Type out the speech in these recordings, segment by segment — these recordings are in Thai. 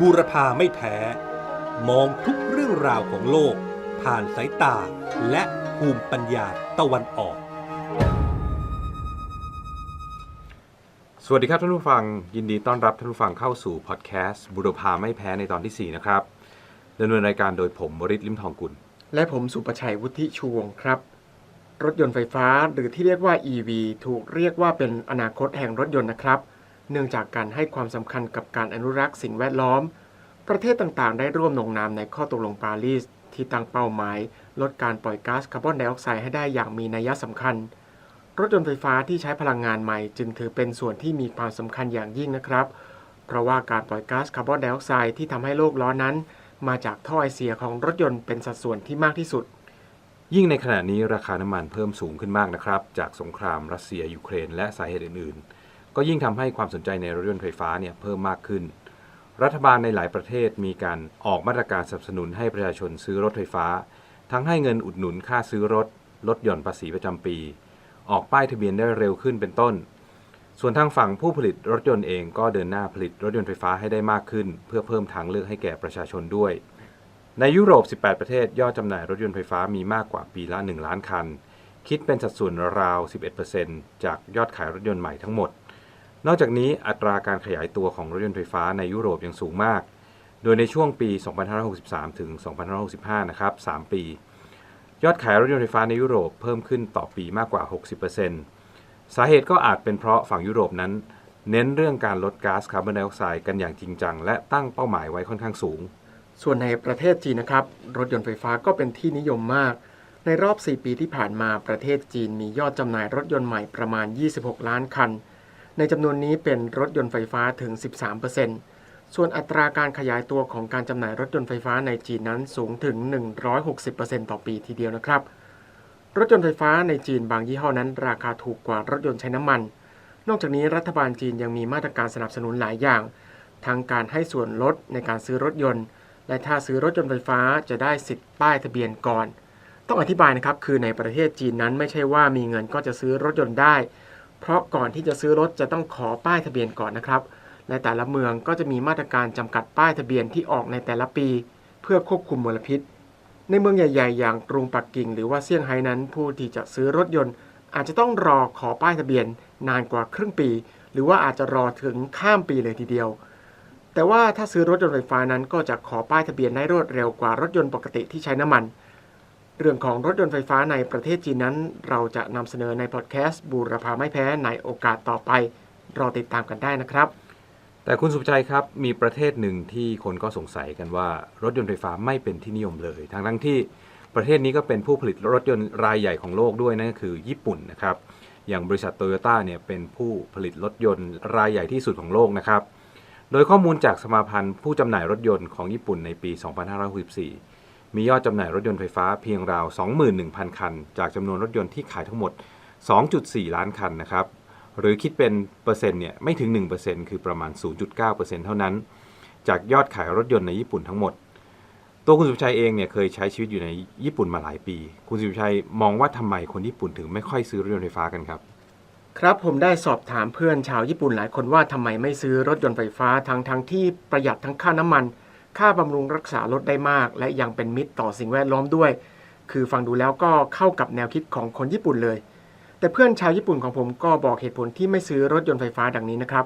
บูรพาไม่แท้มองทุกเรื่องราวของโลก ผ่านสายตาและภูมิปัญญาตะวันออก สวัสดีครับท่านผู้ฟัง ยินดีต้อนรับท่านผู้ฟังเข้าสู่พอดแคสต์บุรพาไม่แพ้ในตอนที่ 4 นะครับดำเนินรายการโดยผมบริษลิมทองกุล และผมสุประชัยวุฒิชูวงครับ รถยนต์ไฟฟ้าหรือที่เรียกว่า EV ถูกเรียกว่าเป็นอนาคตแห่งรถยนต์นะครับเเนื่องจากการให้ความสำคัญกับการอนุรักษ์สิ่งแวดล้อม ประเทศต่างๆ ได้ร่วมลงนามในข้อตกลงปารีส ที่ตั้งเป้าหมาย ลดการปล่อยก๊าซคาร์บอนไดออกไซด์ให้ได้อย่างมีนัยสำคัญ รถยนต์ไฟฟ้าที่ใช้พลังงานใหม่จึงถือเป็นส่วนที่มีความสำคัญอย่างยิ่งนะครับ เพราะว่าการปล่อยก๊าซคาร์บอนไดออกไซด์ที่ทำให้โลกร้อนนั้น มาจากท่อไอเสียของรถยนต์เป็นสัดส่วนที่มากที่สุดยิ่งในขณะนี้ราคาน้ำมันเพิ่มสูงขึ้นมากนะครับ จากสงครามรัสเซียยูเครนและสาเหตุอื่นๆ ก็ยิ่งทำให้ความสนใจในรถยนต์ไฟฟ้าเนี่ยเพิ่มมากขึ้น รัฐบาลในหลายประเทศมีการออกมาตรการสนับสนุนให้ประชาชนซื้อรถไฟฟ้า ทั้งให้เงินอุดหนุนค่าซื้อรถ ลดหย่อนภาษีประจำปี ออกป้ายทะเบียนได้เร็วขึ้นเป็นต้น ส่วนทางฝั่งผู้ผลิตรถยนต์เองก็เดินหน้าผลิตรถยนต์ไฟฟ้าให้ได้มากขึ้น เพื่อเพิ่มทางเลือกให้แก่ประชาชนด้วย ในยุโรป 18 ประเทศยอดจำหน่ายรถยนต์ไฟฟ้ามีมากกว่าปีละ 1 ล้านคัน คิดเป็นสัดส่วนราว 11%จากยอดขายรถยนต์ใหม่ทั้งหมด นอกจากนี้อัตราการขยายตัวของรถยนต์ไฟฟ้าในยุโรปยังสูงมาก โดยในช่วงปี 2563 ถึง 2565 นะครับ 3 ปี ยอดขายรถยนต์ไฟฟ้าในยุโรปเพิ่มขึ้นต่อปีมากกว่า 60%สาเหตุก็อาจเป็นเพราะฝั่งยุโรปนั้น เน้นเรื่องการลดก๊าซคาร์บอนไดออกไซด์กันอย่างจริงจัง และตั้งเป้าหมายไว้ค่อนข้างสูง ส่วนในประเทศจีนนะครับ รถยนต์ไฟฟ้าก็เป็นที่นิยมมาก ในรอบ 4 ปีที่ผ่านมาประเทศจีนมียอดจำหน่ายรถยนต์ใหม่ประมาณ 26 ล้านคัน ในจำนวนนี้เป็นรถยนต์ไฟฟ้าถึง 13%ส่วนอัตราการขยายตัวของการจำหน่ายรถยนต์ไฟฟ้าในจีนนั้นสูงถึง 160%ต่อปีทีเดียวนะครับ รถยนต์ไฟฟ้าในจีนบางยี่ห้อนั้น ราคาถูกกว่ารถยนต์ใช้น้ำมัน นอกจากนี้รัฐบาลจีนยังมีมาตรการสนับสนุนหลายอย่าง ทั้งการให้ส่วนลดในการซื้อรถยนต์ และถ้าซื้อรถยนต์ไฟฟ้าจะได้สิทธิ์ป้ายทะเบียนก่อน ต้องอธิบายนะครับคือในประเทศจีนนั้นไม่ใช่ว่ามีเงินก็จะซื้อรถยนต์ได้ เพราะก่อนที่จะซื้อรถจะต้องขอป้ายทะเบียนก่อนนะครับ และแต่ละเมืองก็จะมีมาตรการจำกัดป้ายทะเบียนที่ออกในแต่ละปี เพื่อควบคุมมลพิษ ในเมืองใหญ่ๆ อย่างกรุงปักกิ่ง หรือว่าเซี่ยงไฮ้นั้น ผู้ที่จะซื้อรถยนต์ อาจจะต้องรอขอป้ายทะเบียนนานกว่าครึ่งปี หรือว่าอาจจะรอถึงข้ามปีเลยทีเดียว แต่ว่าถ้าซื้อรถยนต์ไฟฟ้านั้นก็จะขอป้ายทะเบียนได้รวดเร็วกว่ารถยนต์ปกติที่ใช้น้ำมัน เรื่องของรถยนต์ไฟฟ้าในประเทศจีนนั้น เราจะนำเสนอในพอดแคสต์บูรพาไม่แพ้ในโอกาสต่อไป รอติดตามกันได้นะครับ แต่คุณสุภชัยครับ มีประเทศหนึ่งที่คนก็สงสัยกันว่ารถยนต์ไฟฟ้าไม่เป็นที่นิยมเลย ทั้งทั้งที่ประเทศนี้ก็เป็นผู้ผลิตรถยนต์รายใหญ่ของโลกด้วยนั่นก็คือญี่ปุ่นนะครับ อย่างบริษัทโตโยต้าเนี่ยเป็นผู้ผลิตรถยนต์รายใหญ่ที่สุดของโลกนะครับ โดยข้อมูลจากสมาพันธ์ผู้จำหน่ายรถยนต์ของญี่ปุ่นในปี 2564 มียอดจำหน่ายรถยนต์ไฟฟ้าเพียงราว 21,000 คัน จากจำนวนรถยนต์ที่ขายทั้งหมด 2.4 ล้านคันนะครับ หรือคิดเป็นเปอร์เซ็นต์เนี่ยไม่ถึง 1%คือประมาณ 0.9%เท่านั้น จากยอดขายรถยนต์ในญี่ปุ่นทั้งหมด ตัวคุณสุชัยเองเนี่ยเคยใช้ชีวิตอยู่ในญี่ปุ่นมาหลายปี คุณสุชัยมองว่าทำไมคนญี่ปุ่นถึงไม่ค่อยซื้อรถยนต์ไฟฟ้ากันครับครับผมได้สอบถามเพื่อนชาวญี่ปุ่นหลายคนว่าทำไมไม่ซื้อรถยนต์ไฟฟ้าทั้งทั้งที่ประหยัดทั้งค่าน้ำมัน ค่าบำรุงรักษารถได้มาก และยังเป็นมิตรต่อสิ่งแวดล้อมด้วย คือฟังดูแล้วก็เข้ากับแนวคิดของคนญี่ปุ่นเลย แต่เพื่อนชาวญี่ปุ่นของผมก็บอกเหตุผลที่ไม่ซื้อรถยนต์ไฟฟ้าดังนี้นะครับ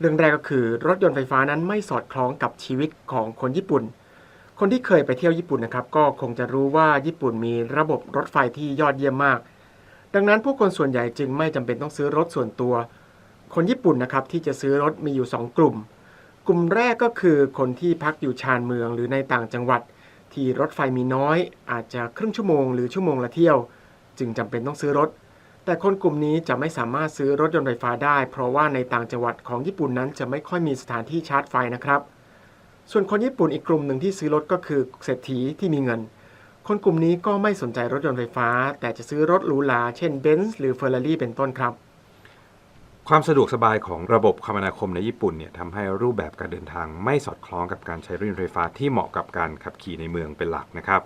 เรื่องแรกก็คือรถยนต์ไฟฟ้านั้นไม่สอดคล้องกับชีวิตของคนญี่ปุ่น คนที่เคยไปเที่ยวญี่ปุ่นนะครับ ก็คงจะรู้ว่าญี่ปุ่นมีระบบรถไฟที่ยอดเยี่ยมมาก ดังนั้นผู้คนส่วนใหญ่จึงไม่จำเป็นต้องซื้อรถส่วนตัว คนญี่ปุ่นนะครับที่จะซื้อรถมีอยู่ 2 กลุ่ม กลุ่มแรกก็คือคนที่พักอยู่ชานเมืองหรือในต่างจังหวัด ที่รถไฟมีน้อย อาจจะครึ่งชั่วโมงหรือชั่วโมงละเที่ยว จึงจำเป็นต้องซื้อรถ แต่คนกลุ่มนี้จะไม่สามารถซื้อรถยนต์ไฟฟ้าได้ เพราะว่าในต่างจังหวัดของญี่ปุ่นนั้นจะไม่ค่อยมีสถานที่ชาร์จไฟนะครับ ส่วนคนญี่ปุ่นอีกกลุ่มหนึ่งที่ซื้อรถก็คือเศรษฐีที่มีเงิน คนกลุ่มนี้ก็ไม่สนใจรถยนต์ไฟฟ้า แต่จะซื้อรถหรูหราเช่นเบนซ์หรือเฟอร์รารี่เป็นต้นครับ ความสะดวกสบายของระบบคมนาคมในญี่ปุ่นเนี่ยทำให้รูปแบบการเดินทางไม่สอดคล้องกับการใช้รถยนต์ไฟฟ้าที่เหมาะกับการขับขี่ในเมืองเป็นหลักนะครับ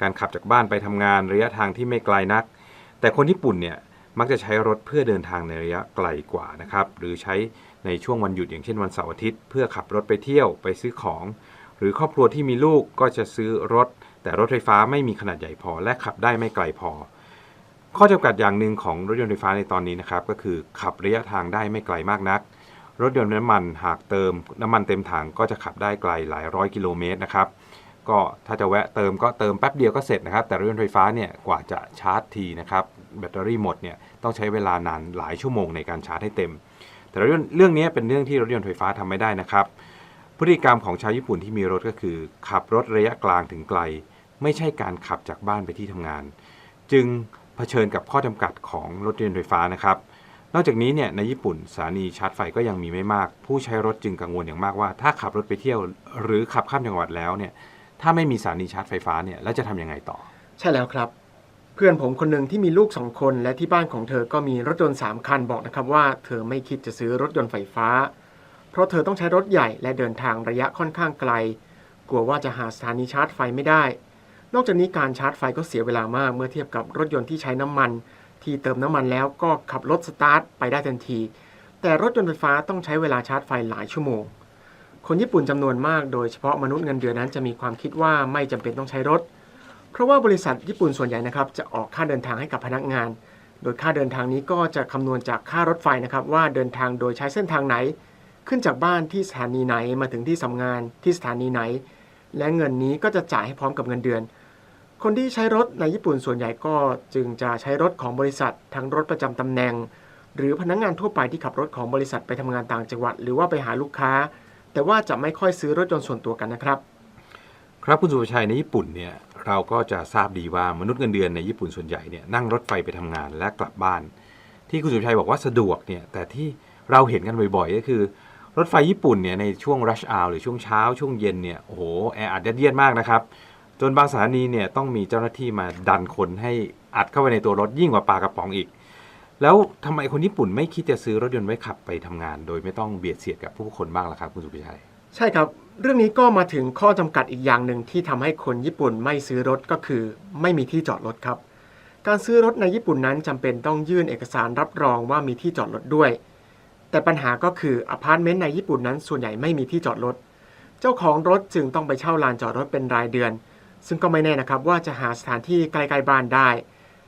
การขับจากบ้านไปทำงานระยะทางที่ไม่ไกลนัก แต่คนญี่ปุ่นเนี่ยมักจะใช้รถเพื่อเดินทางในระยะไกลกว่านะครับ หรือใช้ในช่วงวันหยุดอย่างเช่นวันเสาร์อาทิตย์ เพื่อขับรถไปเที่ยวไปซื้อของ หรือครอบครัวที่มีลูกก็จะซื้อรถ แต่รถไฟฟ้าไม่มีขนาดใหญ่พอ และขับได้ไม่ไกลพอ ข้อจำกัดอย่างหนึ่งของรถยนต์ไฟฟ้าในตอนนี้นะครับก็คือขับระยะทางได้ไม่ไกลมากนัก รถยนต์น้ำมันหากเติมน้ำมันเต็มถังก็จะขับได้ไกลหลายร้อยกิโลเมตรนะครับก็ถ้าจะแวะเติมก็เติมแป๊บเดียวก็เสร็จนะครับ แต่รถยนต์ไฟฟ้าเนี่ยกว่าจะชาร์จทีนะครับแบตเตอรี่หมดเนี่ยต้องใช้เวลานานหลายชั่วโมงในการชาร์จให้เต็ม แต่รถยนต์เรื่องนี้เป็นเรื่องที่รถยนต์ไฟฟ้าทำไม่ได้นะครับ พฤติกรรมของชาวญี่ปุ่นที่มีรถก็คือ ขับรถระยะกลางถึงไกล ไม่ใช่การขับจากบ้านไปที่ทำงาน จึง เผชิญกับข้อจำกัดของรถยนต์ไฟฟ้านะครับ นอกจากนี้เนี่ยในญี่ปุ่นสถานีชาร์จไฟก็ยังมีไม่มาก ผู้ใช้รถจึงกังวลอย่างมากว่า ถ้าขับรถไปเที่ยว หรือขับข้ามจังหวัดแล้วเนี่ยถ้าไม่มีสถานีชาร์จไฟฟ้าเนี่ยแล้วจะทำยังไงต่อ ใช่แล้วครับ เพื่อนผมคนหนึ่งที่มีลูกสองคน และที่บ้านของเธอก็มีรถยนต์สามคันบอกนะครับว่าเธอไม่คิดจะซื้อรถยนต์ไฟฟ้า เพราะเธอต้องใช้รถใหญ่และเดินทางระยะค่อนข้างไกล กลัวว่าจะหาสถานีชาร์จไฟไม่ได้ นอกจากนี้การชาร์จไฟก็เสียเวลามาก เมื่อเทียบกับรถยนต์ที่ใช้น้ำมัน ที่เติมน้ำมันแล้วก็ขับรถสตาร์ทไปได้ทันที แต่รถยนต์ไฟฟ้าต้องใช้เวลาชาร์จไฟหลายชั่วโมง คนญี่ปุ่นจำนวนมาก โดยเฉพาะมนุษย์เงินเดือนนั้นจะมีความคิดว่าไม่จำเป็นต้องใช้รถ เพราะว่าบริษัทญี่ปุ่นส่วนใหญ่นะครับจะออกค่าเดินทางให้กับพนักงาน โดยค่าเดินทางนี้ก็จะคำนวณจากค่ารถไฟนะครับว่าเดินทางโดยใช้เส้นทางไหน ขึ้นจากบ้านที่สถานีไหนมาถึงที่ทำงานที่สถานีไหนและเงินนี้ก็จะจ่ายให้พร้อมกับเงินเดือน คนที่ใช้รถในญี่ปุ่นส่วนใหญ่ก็จึงจะใช้รถของบริษัท ทั้งรถประจำตำแหน่ง หรือพนักงานทั่วไปที่ขับรถของบริษัทไปทำงานต่างจังหวัด หรือว่าไปหาลูกค้า แต่ว่าจะไม่ค่อยซื้อรถยนต์ส่วนตัวกันนะครับ ครับคุณสุภชัยในญี่ปุ่นเนี่ยเราก็จะทราบดีว่ามนุษย์เงินเดือนในญี่ปุ่นส่วนใหญ่เนี่ยนั่งรถไฟไปทำงานและกลับบ้าน ที่คุณสุภชัยบอกว่าสะดวกเนี่ยแต่ที่เราเห็นกันบ่อยๆก็คือ รถไฟญี่ปุ่นเนี่ยในช่วง rush hour หรือช่วงเช้าช่วงเย็นเนี่ยโอ้โหแออัดยัดเยียดมากนะครับ จนบางสถานีเนี่ยต้องมีเจ้าหน้าที่มาดันคนให้อัดเข้าไปในตัวรถยิ่งกว่าปลากระป๋องอีก แล้วทำไมคนญี่ปุ่นไม่คิดจะซื้อรถยนต์ไว้ขับไปทำงาน โดยไม่ต้องเบียดเสียดกับผู้คนบ้างล่ะครับ คุณสุภชัย ใช่ครับ เรื่องนี้ก็มาถึงข้อจำกัดอีกอย่างหนึ่งที่ทำให้คนญี่ปุ่นไม่ซื้อรถก็คือ ไม่มีที่จอดรถครับ การซื้อรถในญี่ปุ่นนั้นจำเป็นต้องยื่นเอกสารรับรองว่ามีที่จอดรถด้วย แต่ปัญหาก็คืออพาร์ตเมนต์ในญี่ปุ่นนั้นส่วนใหญ่ไม่มีที่จอดรถ เจ้าของรถจึงต้องไปเช่าลานจอดรถเป็นรายเดือน ซึ่งก็ไม่แน่นะครับว่าจะหาสถานที่ใกลๆบ้านได้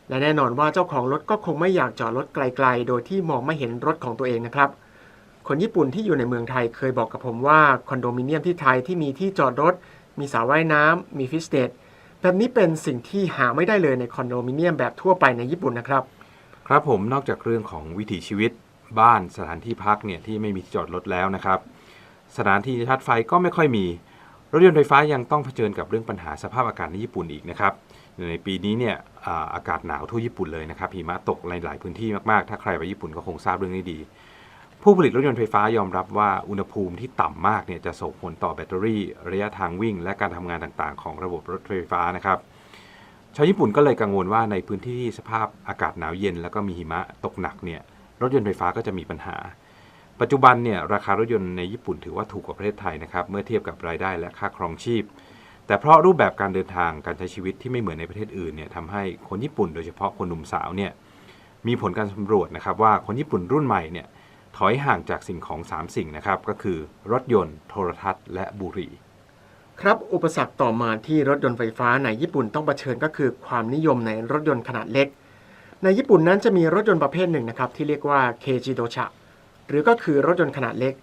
และแน่นอนว่าเจ้าของรถก็คงไม่อยากจอดรถไกลๆ โดยที่มองไม่เห็นรถของตัวเองนะครับ คนญี่ปุ่นที่อยู่ในเมืองไทยเคยบอกกับผมว่าคอนโดมิเนียมที่ไทยที่มีที่จอดรถ มีสระว่ายน้ำมีฟิสเตดแบบนี้เป็นสิ่งที่หาไม่ได้เลยในคอนโดมิเนียมแบบทั่วไปในญี่ปุ่นนะครับ ครับผมนอกจากเรื่องของวิถีชีวิตบ้านสถานที่พักเนี่ยที่ไม่มีจอดรถแล้วนะครับ สถานที่ชาร์จไฟก็ไม่ค่อยมี รถยนต์ไฟฟ้ายังต้องเผชิญกับเรื่องปัญหาสภาพอากาศในญี่ปุ่นอีกนะครับในปีนี้เนี่ยอาอากาศหนาวทั่วญี่ปุ่นเลยนะครับหิมะตกในหลายพื้นที่มากๆ ถ้าใครไปญี่ปุ่นก็คงทราบเรื่องนี้ดี ผู้ผลิตรถยนต์ไฟฟ้ายอมรับว่าอุณหภูมิที่ต่ำมากเนี่ยจะส่งผลต่อแบตเตอรี่ ระยะทางวิ่ง และการทำงานต่างๆ ของระบบรถไฟฟ้านะครับชาวญี่ปุ่นก็เลยกังวลว่าในพื้นที่ที่สภาพอากาศหนาวเย็น แล้วก็มีหิมะตกหนักเนี่ยรถยนต์ไฟฟ้าก็จะมีปัญหา ปัจจุบันเนี่ยราคารถยนต์ในญี่ปุ่นถือว่าถูกกว่าประเทศไทยนะครับ เมื่อเทียบกับรายได้และค่าครองชีพ แต่เพราะรูปแบบการเดินทางการใช้ชีวิตที่ไม่เหมือนในประเทศอื่นเนี่ยทำให้คนญี่ปุ่นโดยเฉพาะคนหนุ่มสาวเนี่ยมีผลการสำรวจนะครับว่าคนญี่ปุ่นรุ่นใหม่เนี่ยถอยห่างจากสิ่งของ 3 สิ่งนะครับ ก็คือรถยนต์ โทรทัศน์ และบุหรี่ ครับอุปสรรคต่อมาที่รถยนต์ไฟฟ้าในญี่ปุ่นต้องเผชิญก็คือความนิยมในรถยนต์ขนาดเล็ก ในญี่ปุ่นนั้นจะมีรถยนต์ประเภทหนึ่งนะครับที่เรียกว่าเคจิโดชะ หรือก็คือรถยนต์ขนาดเล็ก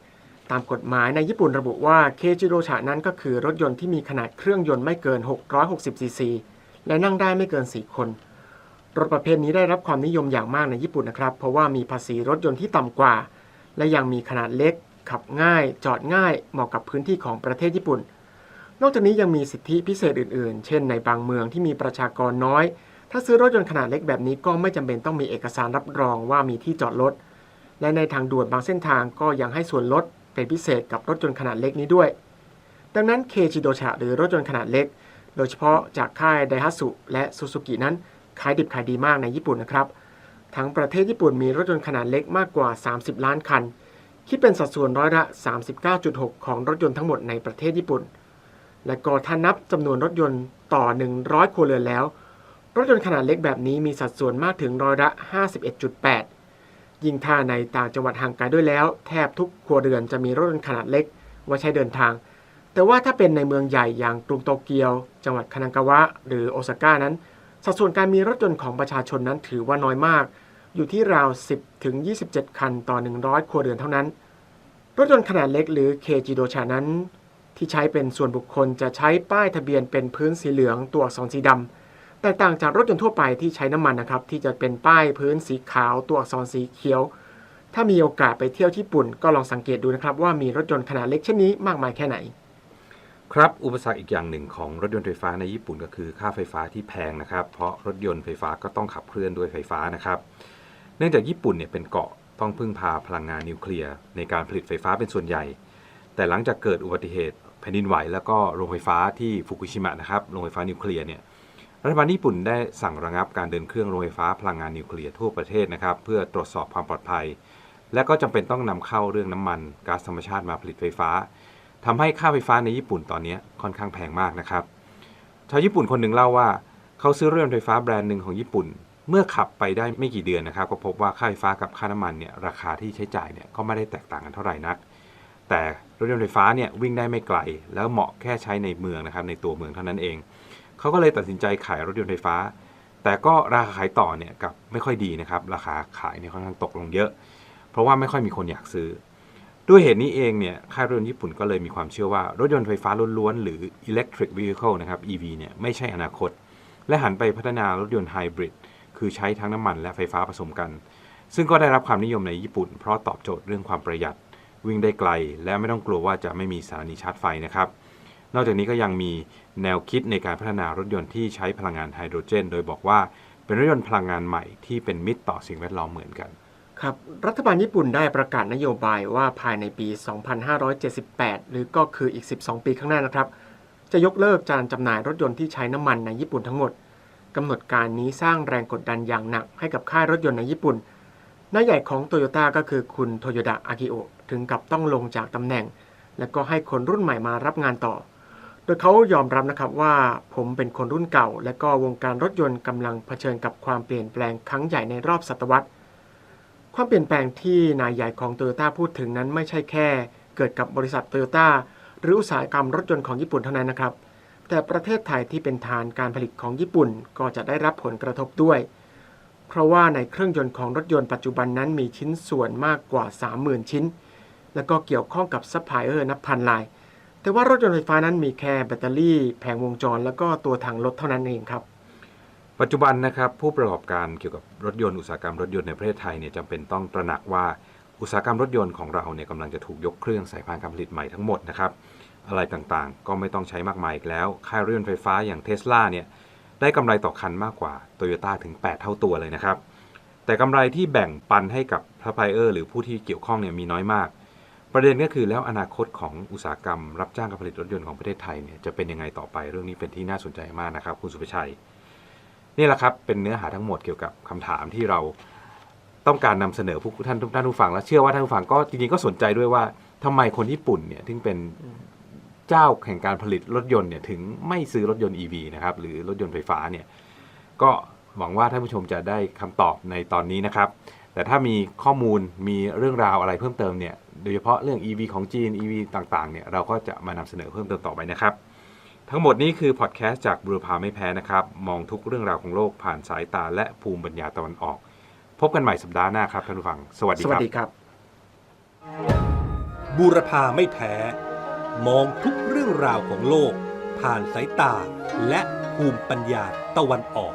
ตามกฎหมายในญี่ปุ่นระบุว่าเคจิโดชะนั้นก็คือรถยนต์ที่มีขนาดเครื่องยนต์ไม่เกิน 660ซีซีและนั่งได้ไม่เกิน 4 คน รถประเภทนี้ได้รับความนิยมอย่างมากในญี่ปุ่นนะครับ เพราะว่ามีภาษีรถยนต์ที่ต่ำกว่า และยังมีขนาดเล็ก ขับง่าย จอดง่าย เหมาะกับพื้นที่ของประเทศญี่ปุ่น นอกจากนี้ยังมีสิทธิพิเศษอื่น ๆ เช่น ในบางเมืองที่มีประชากรน้อย ถ้าซื้อรถยนต์ขนาดเล็กแบบนี้ก็ไม่จำเป็นต้องมีเอกสารรับรองว่ามีที่จอดรถ และในทางด่วนบางเส้นทางก็ยังให้ส่วนลดเป็นพิเศษกับรถยนต์ขนาดเล็กนี้ด้วย ดังนั้นเคจิโดชะหรือรถยนต์ขนาดเล็ก โดยเฉพาะจากค่ายไดฮัตสุและซูซูกินั้นขายดิบขายดีมากในญี่ปุ่นนะครับ ทั้งประเทศญี่ปุ่นมีรถยนต์ขนาดเล็กมากกว่า 30 ล้านคัน คิดเป็นสัดส่วนร้อยละ 39.6 ของรถยนต์ทั้งหมดในประเทศญี่ปุ่น และก็ถ้านับจำนวนรถยนต์ต่อ 100 ครัวเรือนแล้ว รถยนต์ขนาดเล็กแบบนี้มีสัดส่วนมากถึงร้อยละ 51.8 ยิ่งถ้าในต่างจังหวัดห่างไกลด้วยแล้ว แทบทุกครัวเรือนจะมีรถยนต์ขนาดเล็กไว้ใช้เดินทาง แต่ว่าถ้าเป็นในเมืองใหญ่อย่างกรุงโตเกียว จังหวัดคานากาวะ หรือโอซาก้านั้น สัดส่วนการมีรถยนต์ของประชาชนนั้นถือว่าน้อยมาก อยู่ที่ราว 10 ถึง 27 คันต่อ 100 ครัวเรือนเท่านั้น รถยนต์ขนาดเล็กหรือเคจิโดชานั้น ที่ใช้เป็นส่วนบุคคลจะใช้ป้ายทะเบียนเป็นพื้นสีเหลืองตัวอักษรสีดำ แตกต่างจากรถยนต์ทั่วไปที่ใช้น้ำมันนะครับที่จะเป็นป้ายพื้นสีขาวตัวอักษรสีเขียว ถ้ามีโอกาสไปเที่ยวญี่ปุ่น ก็ลองสังเกตดูนะครับว่ามีรถยนต์ขนาดเล็กเช่นนี้มากมายแค่ไหน ครับอุปสรรคอีกอย่างหนึ่งของรถยนต์ไฟฟ้าในญี่ปุ่นก็คือค่าไฟฟ้าที่แพงนะครับ เพราะรถยนต์ไฟฟ้าก็ต้องขับเคลื่อนด้วยไฟฟ้านะครับ เนื่องจากญี่ปุ่นเนี่ยเป็นเกาะต้องพึ่งพาพลังงานนิวเคลียร์ในการผลิตไฟฟ้าเป็นส่วนใหญ่ แต่หลังจากเกิดอุบัติเหตุแผ่นดินไหว แล้วก็โรงไฟฟ้าที่ฟุกุชิมะนะครับโรงไฟฟ้านิวเคลียร์เนี่ย รัฐบาลญี่ปุ่นได้สั่งระงับการเดินเครื่องโรงไฟฟ้าพลังงานนิวเคลียร์ทั่วประเทศนะครับ เพื่อตรวจสอบความปลอดภัย และก็จำเป็นต้องนำเข้าเรื่องน้ำมันก๊าซธรรมชาติมาผลิตไฟฟ้าทำให้ค่าไฟฟ้าในญี่ปุ่นตอนนี้ค่อนข้างแพงมากนะครับ ชาวญี่ปุ่นคนหนึ่งเล่าว่า เขาซื้อรถยนต์ไฟฟ้าแบรนด์หนึ่งของญี่ปุ่น เมื่อขับไปได้ไม่กี่เดือนนะครับ ก็พบว่าค่าไฟฟ้ากับค่าน้ำมันเนี่ยราคาที่ใช้จ่ายเนี่ยก็ไม่ได้แตกต่างกันเท่าไหร่นัก แต่รถยนต์ไฟฟ้าเนี่ยวิ่งได้ไม่ไกล แล้วเหมาะแค่ใช้ในเมืองนะครับในตัวเมืองเท่านั้นเอง เขาก็เลยตัดสินใจขายรถยนต์ไฟฟ้า แต่ก็ราคาขายต่อเนี่ยกับไม่ค่อยดีนะครับ ราคาขายเนี่ยค่อนข้างตกลงเยอะ เพราะว่าไม่ค่อยมีคนอยากซื้อ ด้วยเหตุนี้เองเนี่ยค่ายรถยนต์ญี่ปุ่นก็เลยมีความเชื่อว่ารถยนต์ไฟฟ้าล้วนๆหรือ electric vehicle นะครับ EV เนี่ยไม่ใช่อนาคต และหันไปพัฒนารถยนต์ไฮบริดคือใช้ทั้งน้ำมันและไฟฟ้าผสมกัน ซึ่งก็ได้รับความนิยมในญี่ปุ่น เพราะตอบโจทย์เรื่องความประหยัด วิ่งได้ไกล และไม่ต้องกลัวว่าจะไม่มีสถานีชาร์จไฟนะครับ นอกจากนี้ก็ยังมีแนวคิดในการพัฒนารถยนต์ที่ใช้พลังงานไฮโดรเจน โดยบอกว่าเป็นรถยนต์พลังงานใหม่ที่เป็นมิตรต่อสิ่งแวดล้อมเหมือนกัน ครับ รัฐบาลญี่ปุ่นได้ประกาศนโยบายว่าภายในปี 2578 หรือก็คืออีก 12 ปีข้างหน้านะครับ จะยกเลิกการจำหน่ายรถยนต์ที่ใช้น้ำมันในญี่ปุ่นทั้งหมดกำหนดการนี้สร้างแรงกดดันอย่างหนักให้กับค่ายรถยนต์ในญี่ปุ่นนายใหญ่ของโตโยต้าก็คือคุณโตโยดะอากิโอถึงกับต้องลงจากตำแหน่ง และก็ให้คนรุ่นใหม่มารับงานต่อ โดยเขายอมรับนะครับว่าผมเป็นคนรุ่นเก่า และก็วงการรถยนต์กำลังเผชิญกับความเปลี่ยนแปลงครั้งใหญ่ในรอบศตวรรษ ความเปลี่ยนแปลงที่นายใหญ่ของโตโยต้าพูดถึงนั้นไม่ใช่แค่ เกิดกับบริษัทโตโยต้าหรืออุตสาหกรรมรถยนต์ของญี่ปุ่นเท่านั้นนะครับ แต่ประเทศไทยที่เป็นฐานการผลิตของญี่ปุ่นก็จะได้รับผลกระทบด้วย เพราะว่าในเครื่องยนต์ของรถยนต์ปัจจุบันนั้นมีชิ้นส่วนมากกว่า 30,000 ชิ้น และก็เกี่ยวข้องกับซัพพลายเออร์นับพันราย แต่ว่ารถยนต์ไฟฟ้านั้นมีแค่แบตเตอรี่ แผงวงจร แล้วก็ตัวถังรถเท่านั้นเองครับปัจจุบันนะครับผู้ประกอบการเกี่ยวกับรถยนต์อุตสาหกรรมรถยนต์ในประเทศไทยเนี่ยจำเป็นต้องตระหนักว่าอุตสาหกรรมรถยนต์ของเราเนี่ยกำลังจะถูกยกเครื่องสายพานการผลิตใหม่ทั้งหมดนะครับอะไรต่างๆ ก็ไม่ต้องใช้มากมายอีกแล้ว ค่ายรถยนต์ไฟฟ้าอย่างเทสลาเนี่ยได้กำไรต่อคันมากกว่าโตโยต้าถึง 8 เท่าตัวเลยนะครับแต่กำไรที่แบ่งปันให้กับพพลายเออร์หรือผู้ที่เกี่ยวข้องเนี่ยมีน้อยมาก ประเด็นก็คือแล้วอนาคตของอุตสาหกรรม รับจ้างการผลิตรถยนต์ของประเทศไทยเนี่ยจะเป็นยังไงต่อไปเรื่องนี้เป็นที่น่าสนใจมากนะครับ คุณสุภชัย นี่แหละครับเป็นเนื้อหาทั้งหมดเกี่ยวกับคำถามที่เราต้องการนำเสนอผู้ท่านทุกท่านผู้ฟังและเชื่อว่าท่านผู้ฟังก็จริงๆก็สนใจด้วยว่าทำไมคนญี่ปุ่นเนี่ยถึงเป็นเจ้าแห่งการผลิตรถยนต์เนี่ยถึงไม่ซื้อรถยนต์ EV นะครับหรือรถยนต์ไฟฟ้าเนี่ยก็หวังว่าท่านผู้ชมจะได้คำตอบในตอนนี้นะครับ แต่ถ้ามีข้อมูลมีเรื่องราวอะไรเพิ่มเติมเนี่ย โดยเฉพาะเรื่อง EV ของจีน EV ต่างๆเนี่ยเราก็จะมานำเสนอเพิ่มเติมต่อไปนะครับ ทั้งหมดนี้คือพอดแคสต์จากบุรพาไม่แพ้นะครับ มองทุกเรื่องราวของโลกผ่านสายตาและภูมิปัญญาตะวันออก พบกันใหม่สัปดาห์หน้าครับท่านผู้ฟัง สวัสดีสควัสรับ ดีครับ บูรพาไม่แพ้ มองทุกเรื่องราวของโลก ผ่านสายตาและภูมิปัญญาตะวันออก